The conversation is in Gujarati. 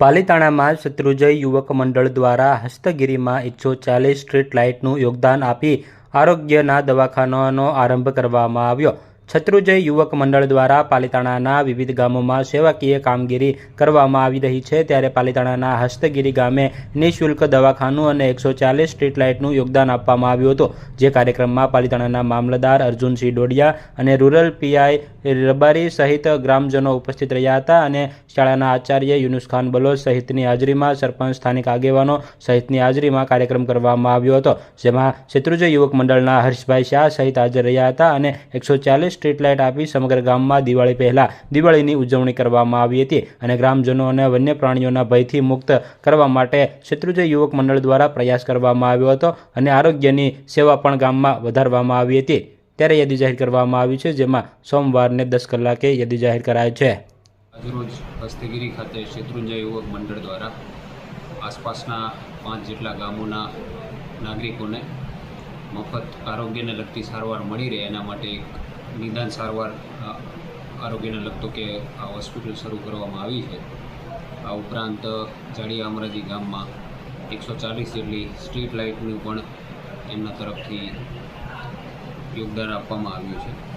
પાલીતાણામાં શત્રુજય યુવક મંડળ દ્વારા હસ્તગીરીમાં એકસો ચાલીસ સ્ટ્રીટ લાઇટનું યોગદાન આપી આરોગ્યના દવાખાનાનો આરંભ કરવામાં આવ્યો. શત્રુજય યુવક મંડળ દ્વારા પાલીતાણાના વિવિધ ગામોમાં સેવાકીય કામગીરી કરવામાં આવી રહી છે. ત્યારે પાલીતાણાના હસ્તગીરી ગામે નિઃશુલ્ક દવાખાનું અને એકસો ચાલીસ સ્ટ્રીટ લાઇટનું યોગદાન આપવામાં આવ્યું હતું. જે કાર્યક્રમમાં પાલીતાણાના મામલતદાર અર્જુનસિંહ ડોડિયા અને રૂરલ પીઆઈ રબારી સહિત ગ્રામજનો ઉપસ્થિત રહ્યા હતા અને શાળાના આચાર્ય યુનુસ ખાન બલોચ સહિતની હાજરીમાં સરપંચ, સ્થાનિક આગેવાનો સહિતની હાજરીમાં કાર્યક્રમ કરવામાં આવ્યો હતો, જેમાં શત્રુંજય યુવક મંડળના હર્ષભાઈ શાહ સહિત હાજર રહ્યા હતા અને એકસો ચાલીસ સ્ટ્રીટ લાઇટ આપી સમગ્ર ગામમાં દિવાળી પહેલા દિવાળીની ઉજવણી કરવામાં આવી હતી અને ગ્રામજનો અને વન્ય પ્રાણીઓના ભયથી મુક્ત કરવા માટે શત્રુંજય યુવક મંડળ દ્વારા પ્રયાસ કરવામાં આવ્યો હતો અને આરોગ્યની સેવા પણ ગામમાં વધારવામાં આવી હતી. ત્યારે યાદી જાહેર કરવામાં આવી છે, જેમાં સોમવારને દસ કલાકે યાદી જાહેર કરાય છે. આજરોજ હસ્તગીરી ખાતે શેત્રુંજય યુવક મંડળ દ્વારા આસપાસના પાંચ જેટલા ગામોના નાગરિકોને મફત આરોગ્યને લગતી સારવાર મળી રહે, એના માટે એક નિદાન સારવાર આરોગ્યને લગતો કે આ હોસ્પિટલ શરૂ કરવામાં આવી છે. આ ઉપરાંત જાડિયા અમરાજી ગામમાં એકસો ચાલીસ જેટલી સ્ટ્રીટ લાઇટનું પણ એમના તરફથી યોગદાન આપવામાં આવ્યું છે.